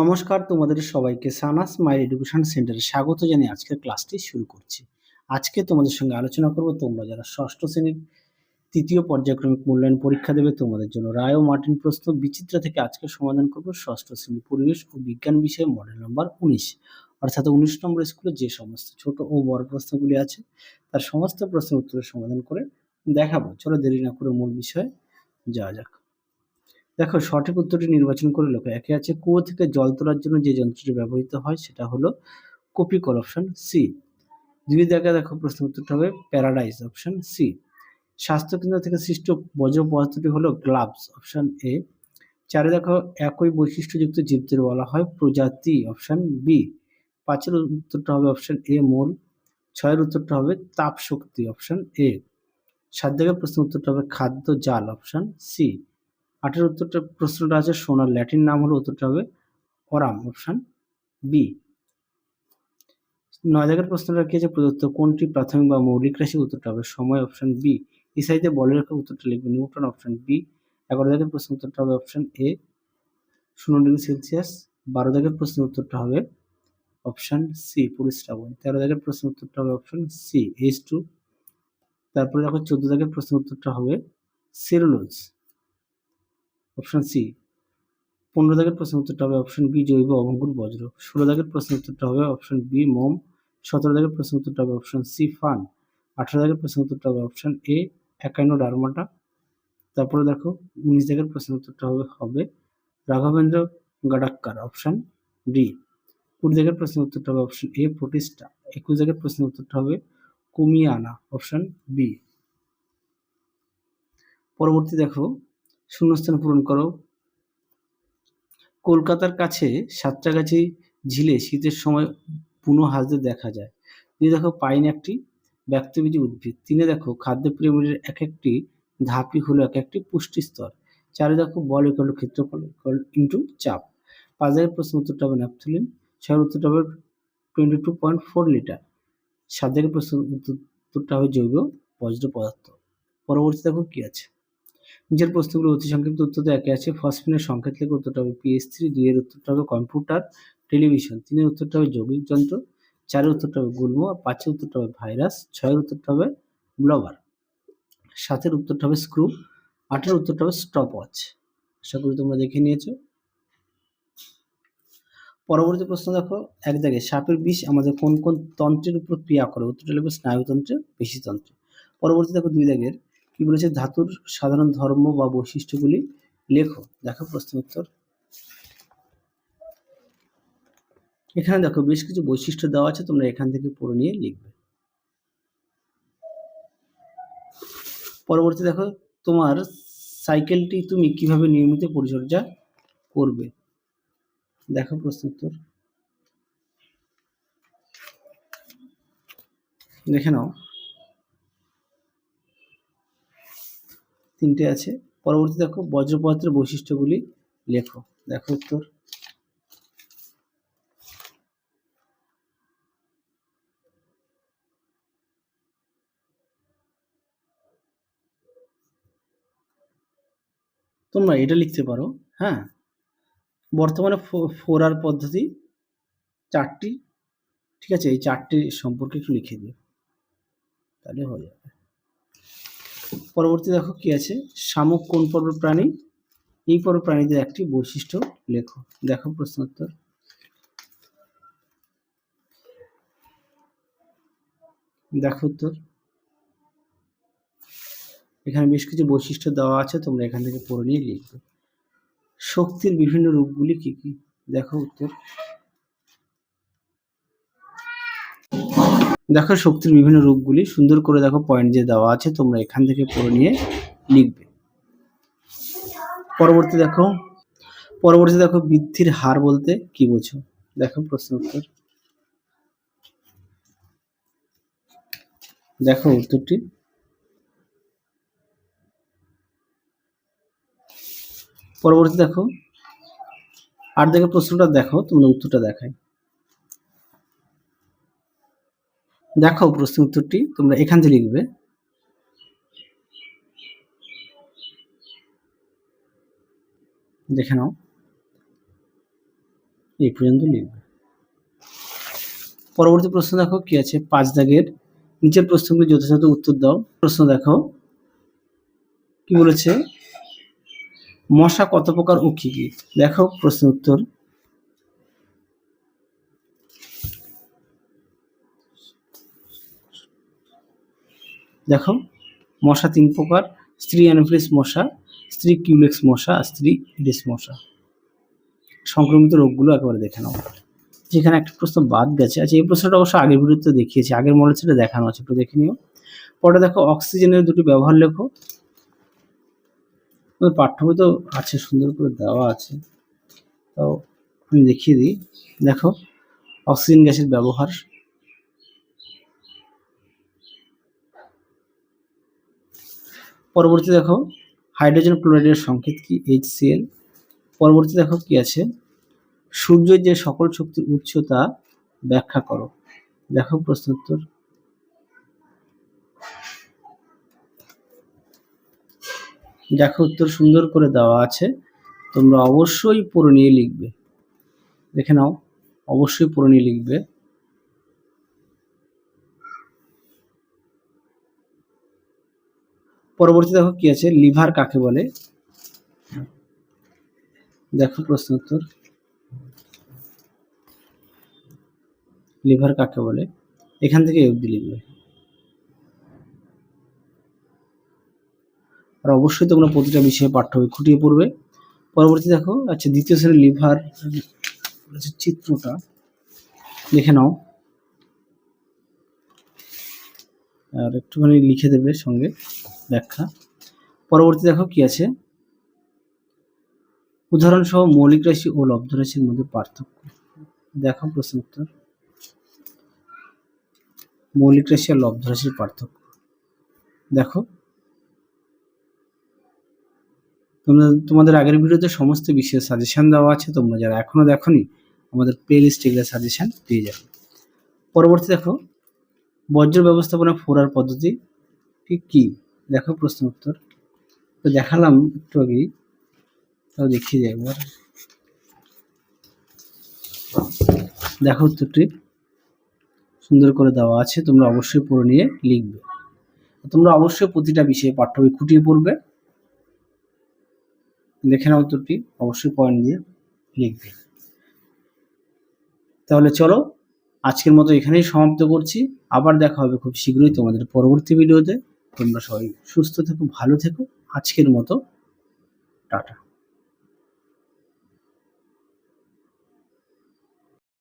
নমস্কার, তোমাদের সবাইকে সানাস মাই এডুকেশন সেন্টারে স্বাগত জানিয়ে আজকের ক্লাসটি শুরু করছি। আজকে তোমাদের সঙ্গে আলোচনা করব, তোমরা যারা ষষ্ঠ শ্রেণির তৃতীয় পর্যায়ক্রমিক মূল্যায়ন পরীক্ষা দেবে, তোমাদের জন্য রায় ও মার্টিন প্রশ্ন বিচিত্রা থেকে আজকে সমাধান করব ষষ্ঠ শ্রেণি পরিবেশ ও বিজ্ঞান বিষয়ে মডেল নম্বর উনিশ। অর্থাৎ উনিশ নম্বর স্কুলে যে সমস্ত ছোট ও বড় প্রশ্নগুলি আছে, তার সমস্ত প্রশ্নের উত্তরের সমাধান করে দেখাবো। চলো দেরি না করে মূল বিষয়ে যাওয়া যাক। দেখো, সঠিক উত্তরটি নির্বাচন করে লেখো। একে আছে, কুয়ো থেকে জল তোলার জন্য যে যন্ত্রটি ব্যবহৃত হয়, সেটা হলো কপি কল অপশন সি দুই জায়গায় দেখো, প্রশ্ন উত্তরটা হবে প্যারাডাইস অপশন সি স্বাস্থ্যকেন্দ্র থেকে সৃষ্ট বজ্র পদার্থটি হলো গ্লাভস অপশন এ চারে দেখো, একই বৈশিষ্ট্যযুক্ত জীবদের বলা হয় প্রজাতি অপশন বি পাঁচের উত্তরটা হবে অপশন এ মূল। ছয়ের উত্তরটা হবে তাপ শক্তি অপশন এ সাত জায়গায় প্রশ্ন উত্তরটা হবে খাদ্য জাল অপশন সি আটের উত্তরটা প্রশ্নটা আছে, সোনার ল্যাটিন নাম হলো উত্তরটা হবে অরাম অপশান বি নয় দাগের প্রশ্নটা কি আছে প্রদত্ত কোনটি প্রাথমিক বা মৌলিক রাশি উত্তরটা হবে? সময় অপশান বি ইসাইতে বলের রেখা উত্তরটা লিখবে নিউটন অপশান বি এগারো দাগের প্রশ্ন উত্তরটা হবে অপশান এ শূন্য ডিগ্রি সেলসিয়াস। বারো দাগের প্রশ্ন উত্তরটা হবে অপশান সি পরিশ্রাবণ তেরো দাগের প্রশ্ন উত্তরটা হবে অপশান সি এইচ টু তারপরে দেখো চোদ্দ দাগের প্রশ্ন উত্তরটা হবে সেলুলোজ। Option C. পনেরো দাগের প্রশ্ন উত্তরটা হবে অপশন বি, জৈব অভঙ্গুর বজ্র। ষোলো দাগের প্রশ্ন উত্তরটা হবে অপশন বি, মোম। সতেরো দাগের প্রশ্ন উত্তরটা হবে অপশন সি, ফান। আঠারো দাগের প্রশ্ন উত্তরটা হবে অপশন এ, একান্ন ডারমাটা। তারপরে দেখো, উনিশ দাগের প্রশ্ন উত্তরটা হবে হবে রাঘবেন্দ্র গাডাক্কার, অপশন ডি। কুড়ি দাগের প্রশ্ন উত্তরটা হবে অপশন এ প্রতিষ্ঠা একুশ দাগের প্রশ্ন উত্তরটা হবে কুমিয়ানা, অপশন বি। পরবর্তী দেখো শূন্যস্থান পূরণ করো। কলকাতার কাছে সাতটাগাছি ঝিলে শীতের সময় বুনো হাঁসদের দেখা যায়। দুই দেখো পাইন একটি ব্যক্তিবীজী উদ্ভিদ। তিনে দেখো খাদ্যপ্রেমীর এক একটি ধাপই হলো এক একটি পুষ্টি স্তর। চারে দেখো বল ইকল ক্ষেত্রফল ইন্টু চাপ। পাঁচ জায়গায় প্রশ্ন উত্তরটা হবে ন্যাপথলিন, ছয়ের উত্তরটা হবে twenty two point four litre. সাত জায়গায় প্রশ্ন উত্তরটা হবে জৈব বজ্র পদার্থ। পরবর্তী দেখো কি আছে। নিচের প্রশ্নগুলো অতি সংক্ষিপ্ত উত্তর একে আছে। ফসফিনের সংকেত লেখে উত্তরটা হবে পিএস থ্রি দুইয়ের উত্তরটা হবে কম্পিউটার টেলিভিশন তিনের উত্তরটা হবে যৌগিক যন্ত্র, চারের উত্তরটা হবে গুল্ম পাঁচের উত্তরটা হবে ভাইরাস, ছয়ের উত্তরটা হবে ব্লগার, সাতের উত্তরটা হবে স্ক্রু, আটের উত্তরটা হবে স্টপ ওয়াচ আশা করি তোমরা দেখে নিয়েছো। পরবর্তী প্রশ্ন দেখো, এক জায়গায় সাপের বিষ আমাদের কোন কোন তন্ত্রের উপর ক্রিয়া করে? উত্তরটা লিখবে স্নায়ুতন্ত্রে, পেশিতন্ত্রে। পরবর্তী দেখো দুই দাগের কি বলেছে? ধাতুর সাধারণ ধর্ম বা বৈশিষ্ট্যগুলি লেখো। দেখো প্রশ্ন উত্তর। এখানে দেখো বেশ কিছু বৈশিষ্ট্য দেওয়া আছে, তোমরা এখান থেকে পড়ে নিয়ে লিখবে। পরবর্তী দেখো, তোমার সাইকেলটি তুমি কীভাবে নিয়মিত পরিচর্যা করবে? দেখো প্রশ্ন উত্তর। দেখে নাও। তিনটে আছে। পরবর্তী দেখো বজ্রপদার্থের বৈশিষ্ট্যগুলি লেখো। দেখো উত্তর। তোমরা এটা লিখতে পারো হ্যাঁ? বর্তমানে ফোর আর পদ্ধতি চারটি, ঠিক আছে? এই চারটি সম্পর্কে একটু লিখে দিও। তাহলে হয়ে যাবে। পরবর্তী দেখো কি আছে? শামুক কোন পর্ব প্রাণী এই পর্ব প্রাণীদের একটি বৈশিষ্ট্য লেখো। দেখো প্রশ্ন উত্তর দেখো উত্তর। এখানে বেশ কিছু বৈশিষ্ট্য দেওয়া আছে, তোমরা এখান থেকে পড়ে নিয়ে লিখবে। শক্তির বিভিন্ন রূপগুলি কি কি? দেখো উত্তর। দেখো শক্তির বিভিন্ন রূপগুলি। সুন্দর করে দেখো পয়েন্ট যে দেওয়া আছে, তোমরা এখান থেকে পড়ে নিয়ে লিখবে। পরবর্তী দেখো পরবর্তী দেখো বৃদ্ধির হার বলতে কি বোঝো? দেখো প্রশ্ন উত্তর। দেখো উত্তরটি। পরবর্তী দেখো, আর দেখো প্রশ্নটা দেখো, তোমরা উত্তরটা দেখায় দেখো প্রশ্ন উত্তরটি তোমরা এখান থেকে লিখবে। দেখে নাও। এই পর্যন্ত লিখবে। পরবর্তী প্রশ্ন দেখো, কি আছে? পাঁচ দাগের নিচের প্রশ্নগুলি যথাযথ উত্তর দাও। প্রশ্ন দেখো কি বলেছে? মশা কত প্রকার ও কি কি? দেখো প্রশ্ন উত্তর দেখো, মশা তিন প্রকার, স্ত্রী অ্যানোফিলিস মশা, স্ত্রী কিউলেক্স মশা আর স্ত্রী ইডিস মশা। সংক্রমিত রোগগুলো একেবারে দেখে নাও। যেখানে একটা প্রশ্ন বাদ গেছে। আচ্ছা এই প্রশ্নটা অবশ্য আগের ভিডিওতে দেখিয়েছি, আগের মডেল সেটা দেখানো আছে, একটু দেখে নিও। পরে দেখো, অক্সিজেনের দুটি ব্যবহার লেখো। পাঠ্যবই তো আছে, সুন্দর করে দেওয়া আছে। তো আমি দেখিয়ে দিই। দেখো, অক্সিজেন গ্যাসের ব্যবহার পরবর্তী দেখো হাইড্রোজেন ক্লোরাইডের সংকেত কি এইচসিএল পরবর্তী দেখো কি আছে, সূর্যের যে সকল শক্তির উৎস তা ব্যাখ্যা করো। দেখো প্রশ্ন উত্তর দেখো উত্তর সুন্দর করে দেওয়া আছে, তোমরা অবশ্যই পড়ে নিয়ে লিখবে। দেখে নাও, অবশ্যই পড়ে নিয়ে লিখবে। পরবর্তী দেখো কি আছে? লিভার কাকে বলে? দেখো প্রশ্ন উত্তর। লিভার কাকে বলে? এখান থেকে অবধি লিখবে। আর অবশ্যই তোমরা প্রতিটা বিষয়ে পাঠ্য খুঁটিয়ে পড়বে। পরবর্তী দেখো আচ্ছা দ্বিতীয় শ্রেণির লিভার চিত্রটা। দেখে নাও। আর একটুখানি লিখে দেবে সঙ্গে। ব্যাখ্যা। পরবর্তী দেখো কি আছে? উদাহরণসহ মৌলিক রাশি ও লব্ধ রাশির মধ্যে পার্থক্য। দেখো প্রশ্ন উত্তর। মৌলিক রাশি আর লব্ধ রাশির পার্থক্য। দেখো। তোমরা, তোমাদের আগের ভিডিওতে সমস্ত বিষয়ের সাজেশন দেওয়া আছে, তোমরা যারা এখনও দেখোনি, আমাদের প্লে লিস্ট এগুলো সাজেশন পেয়ে যাবে। পরবর্তী দেখো বজ্র ব্যবস্থাপনা ফোরার পদ্ধতি ঠিক কি? দেখো প্রশ্ন উত্তর। তো দেখালাম একটু আগেই, তাও দেখিয়ে যাই একবার। দেখো উত্তরটি। সুন্দর করে দেওয়া আছে, তোমরা অবশ্যই পড়ে নিয়ে লিখবে। তোমরা অবশ্যই প্রতিটা বিষয়ে পাঠ্য খুঁটিয়ে পড়বে। দেখে নাও উত্তরটি, অবশ্যই পয়েন্ট দিয়ে লিখবে। তাহলে চলো, আজকের মতো এখানেই সমাপ্ত করছি। আবার দেখা হবে খুব শীঘ্রই তোমাদের পরবর্তী ভিডিওতে। তোমরা সবাই সুস্থ থেকো ভালো থেকো। আজকের মতো টাটা।